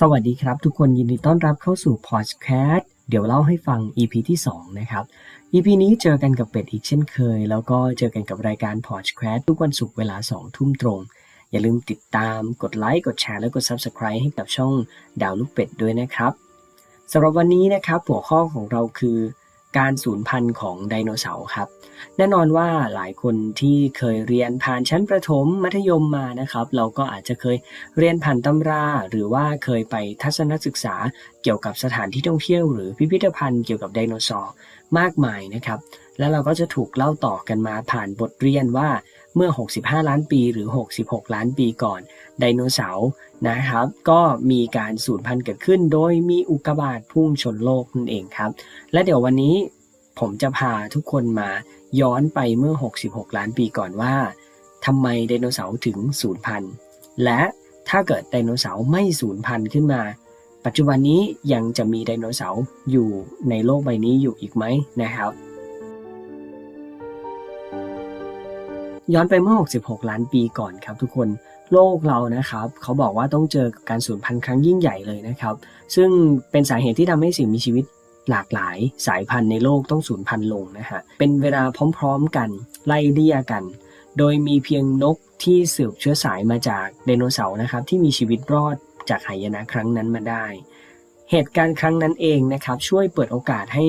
สวัสดีครับ ทุกคนยินดีต้อนรับเข้าสู่พอดแคสต์เดี๋ยวเล่าให้ฟัง EP ที่ 2 นะครับ EP นี้เจอกันกับเป็ดอีกเช่นเคย แล้วก็เจอกันกับรายการพอดแคสต์ทุกวันศุกร์เวลา 2 ทุ่มตรง อย่าลืมติดตามกดไลค์กดแชร์และกด Subscribe ให้กับช่องดาวลูกเป็ดด้วยนะครับสำหรับวันนี้นะครับหัวข้อของเราคือ การสูญพันธุ์ของไดโนเสาร์ครับ แน่นอนว่าหลายคนที่เคยเรียนผ่านชั้นประถมมัธยมมานะครับ เราก็อาจจะเคยเรียนผ่านตำรา หรือว่าเคยไปทัศนศึกษาเกี่ยวกับสถานที่ท่องเที่ยวหรือพิพิธภัณฑ์เกี่ยวกับไดโนเสาร์มากมายนะครับ แล้วเราก็จะถูกเล่าต่อกันมาผ่านบทเรียนว่าเมื่อ 65 ล้านปีหรือ 66 ล้านปีก่อน ไดโนเสาร์นะครับ ก็มีการสูญพันธุ์เกิดขึ้น โดยมีอุกกาบาตพุ่งชนโลกนั่นเองครับ และเดี๋ยววันนี้ผมจะพาทุกคนมาย้อนไปเมื่อ 66 ล้านปีก่อนว่าทำไมไดโนเสาร์ถึงสูญพันธุ์และถ้าเกิดไดโนเสาร์ไม่สูญพันธุ์ขึ้นมา ปัจจุบันนี้ยังจะมีไดโนเสาร์อยู่ในโลกใบนี้อยู่อีกไหมนะครับ ย้อนไปเมื่อ 66 ล้านปีก่อนครับทุกคนโลกเรานะครับ เขาบอกว่าต้องเจอกับการสูญพันธุ์ครั้งยิ่งใหญ่เลยนะครับ ซึ่งเป็นสาเหตุที่ทำให้สิ่งมีชีวิตหลากหลายสายพันธุ์ในโลกต้องสูญพันธุ์ลงนะฮะ เป็นเวลาพร้อมๆกันไล่เลี่ยกัน โดยมีเพียงนกที่สืบเชื้อสายมาจากไดโนเสาร์นะครับที่มีชีวิตรอดจากหายนะครั้งนั้นมาได้ เหตุการณ์ครั้งนั้นเองนะครับช่วยเปิดโอกาสให้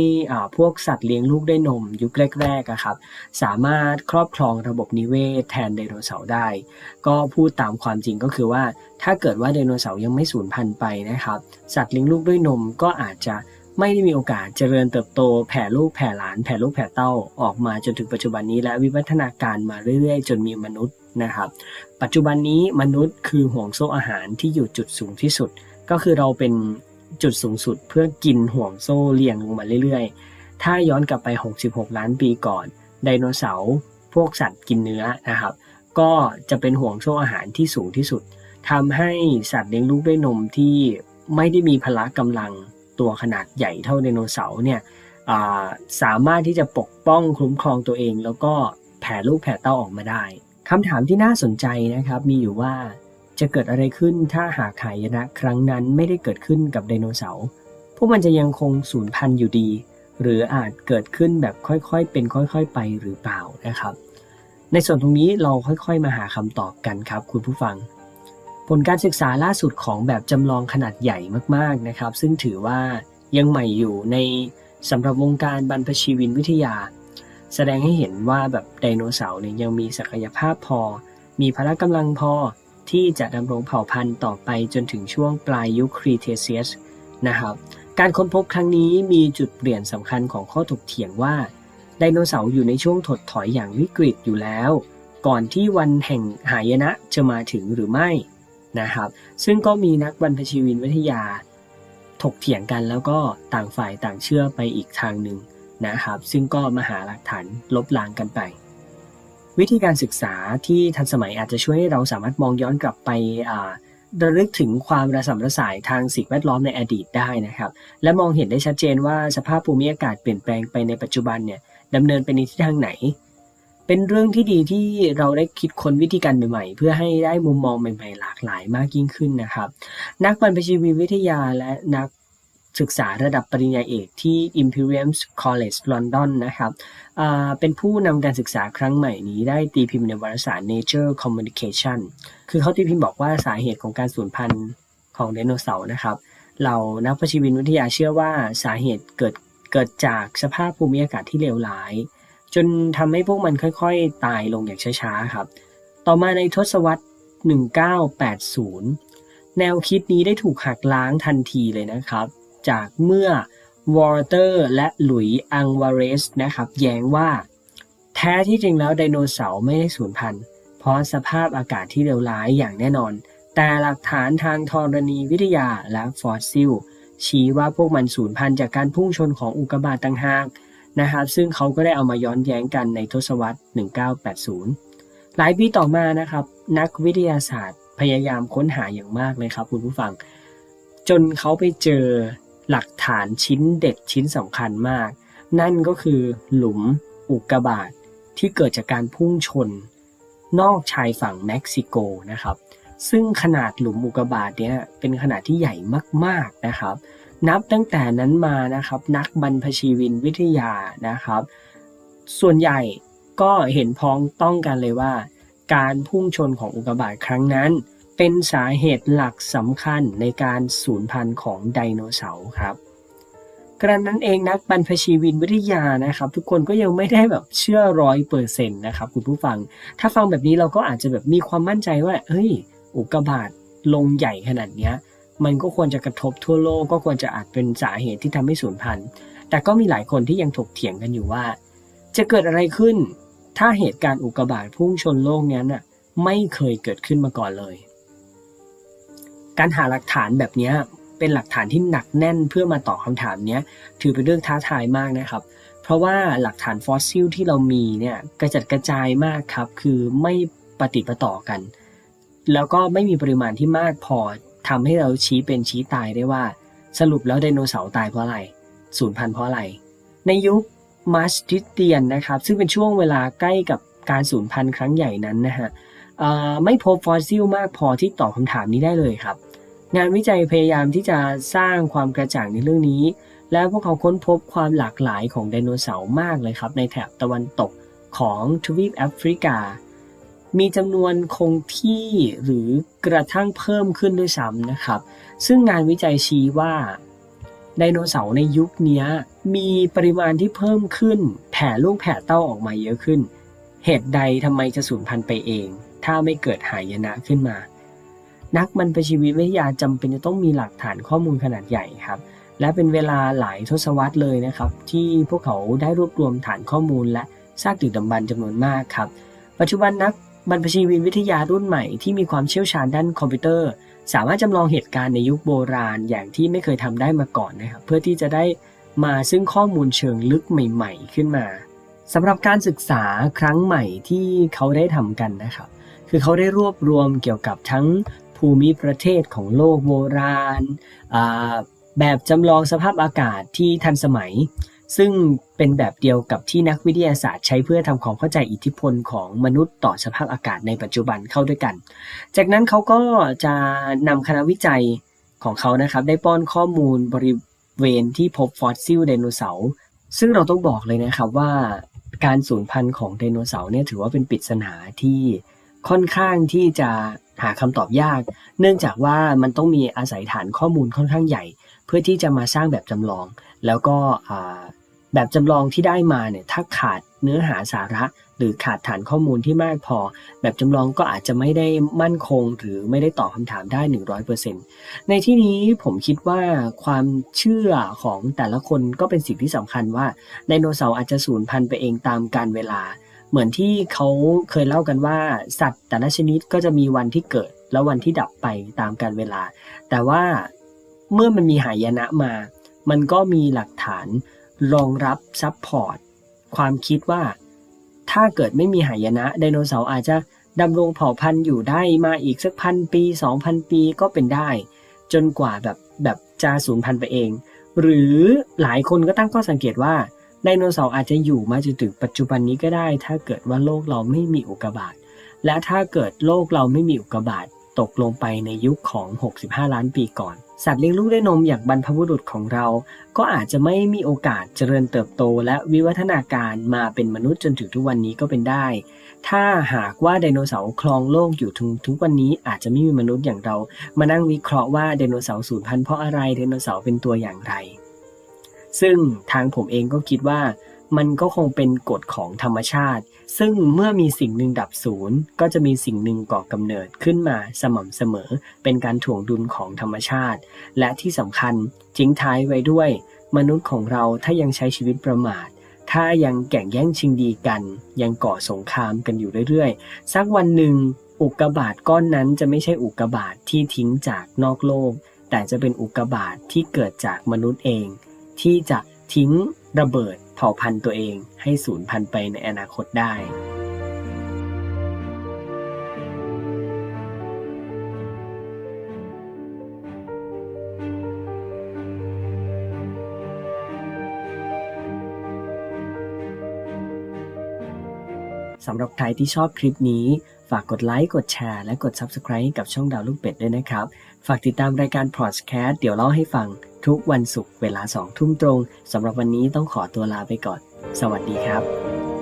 พวกสัตว์เลี้ยงลูกด้วยนม ยุคแรกๆครับสามารถครอบครองระบบนิเวศแทนไดโนเสาร์ได้ ก็พูดตามความจริงก็คือว่า ถ้าเกิดว่าไดโนเสาร์ยังไม่สูญพันธุ์ไปนะครับ สัตว์เลี้ยงลูกด้วยนมก็อาจจะไม่ได้มีโอกาสเจริญเติบโตแผ่ลูกแผ่หลาน แผ่ลูกแผ่เต้าออกมาจนถึงปัจจุบันนี้และวิวัฒนาการมาเรื่อยๆ จนมีมนุษย์นะครับ ปัจจุบันนี้มนุษย์คือห่วงโซ่อาหารที่อยู่จุดสูงที่สุด ก็คือเราเป็น จุดสูงสุดเพื่อกินห่วงโซ่เรียงลงมาเรื่อยๆ ถ้าย้อนกลับไป 66 ล้านปีก่อน ไดโนเสาร์พวกสัตว์กินเนื้อนะครับ ก็จะเป็นห่วงโซ่อาหารที่สูงที่สุดทำให้สัตว์เลี้ยงลูกด้วยนมที่ไม่ได้มีพละกำลังตัวขนาดใหญ่เท่าไดโนเสาร์เนี่ยาสามารถที่จะปกป้องคุ้มครองตัวเอง แล้วก็แผ่ลูกแผ่เต้าออกมาได้คำถามที่น่าสนใจนะครับมีอยู่ว่า จะเกิดอะไรขึ้นถ้าหากหายนะครั้งนั้นไม่ได้เกิดขึ้นกับไดโนเสาร์ พวกมันจะยังคงสูญพันธุ์อยู่ดี หรืออาจเกิดขึ้นแบบค่อยๆ เป็นค่อยๆ ไปหรือเปล่านะครับ ในส่วนตรงนี้เราค่อยๆ มาหาคำตอบกันครับคุณผู้ฟัง ผลการศึกษาล่าสุดของแบบจำลองขนาดใหญ่มากๆนะครับ ซึ่งถือว่ายังใหม่อยู่ในสำหรับวงการบรรพชีวินวิทยา แสดงให้เห็นว่าแบบไดโนเสาร์เนี่ยยังมีศักยภาพพอ มีพละกำลังพอ ที่จะดำรงเผ่าพันธุ์ต่อไปจนถึงช่วงปลายยุคครีเทเซียสนะครับการค้นพบครั้งนี้มีจุดเปลี่ยนสำคัญของข้อถกเถียงว่าไดโนเสาร์อยู่ในช่วงถดถอยอย่างวิกฤตอยู่แล้ว ก่อนที่วันแห่งหายนะจะมาถึงหรือไม่นะครับ ซึ่งก็มีนักบรรพชีวินวิทยา ถกเถียงกันแล้วก็ต่างฝ่ายต่างเชื่อไปอีกทางหนึ่งนะครับ ซึ่งก็มาหาหลักฐานลบล้างกันไป วิธีการศึกษาที่ทันสมัยอาจจะช่วยให้เราสามารถมองย้อนกลับไปอ่าระลึกถึงความระสำระสายทางสิ่งแวดล้อมในอดีตได้นะครับ และมองเห็นได้ชัดเจนว่าสภาพภูมิอากาศเปลี่ยนแปลงไปในปัจจุบันเนี่ยดำเนินไปในทิศทางไหน เป็นเรื่องที่ดีที่เราได้คิดค้นวิธีการใหม่ๆ เพื่อให้ได้มุมมองใหม่ๆ หลากหลายมากยิ่งขึ้นนะครับ นักบรรพชีวิทยาและนัก ศึกษาระดับปริญญาเอกที่ Imperial College London นะครับเป็นผู้นำการศึกษาครั้งใหม่นี้ได้ตีพิมพ์ในวารสาร Nature Communication คือเขาตีพิมพ์บอกว่าสาเหตุของการสูญพันธุ์ของไดโนเสาร์นะครับ เรานักประชีวินวิทยาเชื่อว่าสาเหตุเกิดเกิดจากสภาพภูมิอากาศที่เลวร้าย จนทำให้พวกมันค่อยๆ ตายลงอย่างช้าๆครับ ต่อมาในทศวรรษ 1980 แนวคิดนี้ได้ถูกหักล้างทันทีเลยนะครับ จากเมื่อวอเตอร์และหลุยอังวาเรสนะครับ แย้งว่า แท้ที่จริงแล้วไดโนเสาร์ไม่ได้สูญพันธุ์เพราะสภาพอากาศที่เลวร้ายอย่างแน่นอน แต่หลักฐานทางธรณีวิทยาและฟอสซิล ชี้ว่าพวกมันสูญพันธุ์จากการพุ่งชนของอุกกาบาตต่างหากนะครับซึ่งเขาก็ได้เอามาย้อนแย้งกันในทศวรรษ 1980 หลายปีต่อมานะครับ นักวิทยาศาสตร์พยายามค้นหาอย่างมากเลยครับคุณผู้ฟัง จนเขาไปเจอ หลักฐานชิ้นเด็ดชิ้นสำคัญมาก นั่นก็คือหลุมอุกกาบาตที่เกิดจากการพุ่งชน นอกชายฝั่งเม็กซิโกนะครับ ซึ่งขนาดหลุมอุกกาบาตเนี้ยเป็นขนาดที่ใหญ่มากๆนะครับ นับตั้งแต่นั้นมานะครับ นักบรรพชีวินวิทยานะครับ ส่วนใหญ่ก็เห็นพ้องต้องกันเลยว่า การพุ่งชนของอุกกาบาตครั้งนั้น เป็นสาเหตุหลักสำคัญในการสูญพันธุ์ของไดโนเสาร์ครับกระนั้นเองนักบรรพชีวินวิทยานะครับ ทุกคนก็ยังไม่ได้แบบเชื่อร้อยเปอร์เซ็นต์นะครับคุณผู้ฟัง ถ้าฟังแบบนี้เราก็อาจจะแบบมีความมั่นใจว่าเฮ้ย อุกกาบาตลงใหญ่ขนาดเนี้ย มันก็ควรจะกระทบทั่วโลกก็ควรจะอาจเป็นสาเหตุที่ทำให้สูญพันธุ์ แต่ก็มีหลายคนที่ยังถกเถียงกันอยู่ว่า จะเกิดอะไรขึ้น ถ้าเหตุการณ์อุกกาบาตพุ่งชนโลกนี้น่ะไม่เคยเกิดขึ้นมาก่อนเลย การหาหลักฐานแบบนี้เป็นหลักฐานที่หนักแน่นเพื่อมาตอบคำถามนี้ถือเป็นเรื่องท้าทายมากนะครับ เพราะว่าหลักฐานฟอสซิลที่เรามีเนี่ยกระจัดกระจายมากครับ คือไม่ปฏิปะต่อกัน แล้วก็ไม่มีปริมาณที่มากพอทำให้เราชี้เป็นชี้ตายได้ว่า สรุปแล้วไดโนเสาร์ตายเพราะอะไรสูญพันธุ์เพราะอะไร ในยุคมาสติเตียนนะครับ ซึ่งเป็นช่วงเวลาใกล้กับการสูญพันธุ์ครั้งใหญ่นั้นนะฮะ ไม่พบฟอสซิลมากพอที่ตอบคำถามนี้ได้เลยครับ งานวิจัยพยายามที่จะสร้างความกระจ่างในเรื่องนี้ และพวกเขาค้นพบความหลากหลายของไดโนเสาร์มากเลยครับ ในแถบตะวันตกของทวีปแอฟริกา มีจำนวนคงที่หรือกระทั่งเพิ่มขึ้นด้วยซ้ำนะครับ ซึ่งงานวิจัยชี้ว่าไดโนเสาร์ในยุคนี้มีปริมาณที่เพิ่มขึ้น แผ่ลูกแผ่เต้าออกมาเยอะขึ้น เหตุใดทำไมจะสูญพันธุ์ไปเอง ถ้าไม่เกิดหายนะขึ้นมา นักบรรพชีวิตวิทยาจำเป็นจะต้องมีหลักฐานข้อมูลขนาดใหญ่ครับ และเป็นเวลาหลายทศวรรษเลยนะครับ ที่พวกเขาได้รวบรวมฐานข้อมูล และซากดึกดำบรรพ์จำนวนมากครับ ปัจจุบันนักบรรพชีวินวิทยารุ่นใหม่ที่มีความเชี่ยวชาญด้านคอมพิวเตอร์ สามารถจำลองเหตุการณ์ในยุคโบราณอย่างที่ไม่เคยทำได้มาก่อนนะครับ เพื่อที่จะได้มาซึ่งข้อมูลเชิงลึกใหม่ ๆ ขึ้นมาสำหรับการศึกษาครั้งใหม่ที่เขาได้ทำกันนะครับ คือเขาได้รวบรวมเกี่ยวกับทั้งภูมิประเทศของโลกโบราณ แบบจำลองสภาพอากาศที่ทันสมัย ซึ่งเป็นแบบเดียวกับที่นักวิทยาศาสตร์ใช้เพื่อทำความเข้าใจอิทธิพลของมนุษย์ต่อสภาพอากาศในปัจจุบันเข้าด้วยกัน จากนั้นเขาก็จะนำคณะวิจัยของเขานะครับได้ป้อนข้อมูลบริเวณที่พบฟอสซิลไดโนเสาร์ซึ่งเราต้องบอกเลยนะครับว่าการสูญพันธุ์ของไดโนเสาร์เนี่ยถือว่าเป็นปริศนาที่ ค่อนข้างที่จะหาคำตอบยาก เนื่องจากว่ามันต้องมีอาศัยฐานข้อมูลค่อนข้างใหญ่ เพื่อที่จะมาสร้างแบบจำลอง แล้วก็แบบจำลองที่ได้มาเนี่ยถ้าขาดเนื้อหาสาระ หรือขาดฐานข้อมูลที่มากพอ แบบจำลองก็อาจจะไม่ได้มั่นคง หรือไม่ได้ตอบคำถามได้ 100%ในที่นี้ผมคิดว่าความเชื่อของแต่ละคนก็เป็นสิ่งที่สำคัญว่าไดโนเสาร์อาจจะสูญพันธุ์ไปเองตามกาลเวลา เหมือนที่เขาเคยเล่ากันว่า สัตว์แต่ละชนิดก็จะมีวันที่เกิด และวันที่ดับไปตามกาลเวลา แต่ว่าเมื่อมันมีหายนะมา มันก็มีหลักฐานรองรับซัพพอร์ตความคิดว่า ถ้าเกิดไม่มีหายนะไดโนเสาร์อาจจะดำรงเผ่าพันธุ์อยู่ได้มาอีกสักพันปี 2,000 ปีก็เป็นได้ จนกว่าแบบแบบจะสูญพันธุ์ไปเอง หรือหลายคนก็ตั้งข้อสังเกตว่า ไดโนเสาร์อาจจะอยู่มาจนถึงปัจจุบันนี้ก็ได้ ถ้าเกิดว่าโลกเราไม่มีอุกกาบาตและถ้าเกิดโลกเราไม่มีอุกกาบาตตกลงไปในยุคของ 65 ล้านปีก่อน สัตว์เลี้ยงลูกด้วยนมอย่างบรรพบุรุษของเรา ก็อาจจะไม่มีโอกาสเจริญเติบโต และวิวัฒนาการมาเป็นมนุษย์จนถึงทุกวันนี้ก็เป็นได้ ถ้าหากว่าไดโนเสาร์ครองโลกอยู่ถึงทุกวันนี้อาจจะไม่มีมนุษย์อย่างเรา มานั่งวิเคราะห์ว่าไดโนเสาร์สูญพันธุ์เพราะอะไรไดโนเสาร์เป็นตัวอย่างไร ซึ่งทางผมเองก็คิดว่ามันก็คงเป็นกฎของธรรมชาติ ซึ่งเมื่อมีสิ่งหนึ่งดับศูนย์ก็จะมีสิ่งหนึ่งก่อกำเนิดขึ้นมาสม่ำเสมอ เป็นการถ่วงดุลของธรรมชาติ และที่สำคัญทิ้งท้ายไว้ด้วย มนุษย์ของเราถ้ายังใช้ชีวิตประมาท ถ้ายังแก่งแย่งชิงดีกัน ยังก่อสงครามกันอยู่เรื่อยๆ สักวันหนึ่งอุกกาบาตก้อนนั้นจะไม่ใช่อุกกาบาตที่ทิ้งจากนอกโลก แต่จะเป็นอุกกาบาตที่เกิดจากมนุษย์เอง ที่จะทิ้งระเบิดเผ่าพันธุ์ตัวเองให้สูญพันธุ์ไปในอนาคตได้สำหรับใครที่ชอบคลิปนี้ากกดไลค์ กดแชร์ และกด Subscribe ให้กับช่องดาวลูกเป็ดด้วยนะครับ ฝากติดตามรายการพอดแคสต์เดี๋ยวเล่าให้ฟังทุกวันศุกร์เวลา2ทุ่มตรงสำหรับวันนี้ต้องขอตัวลาไปก่อน สวัสดีครับ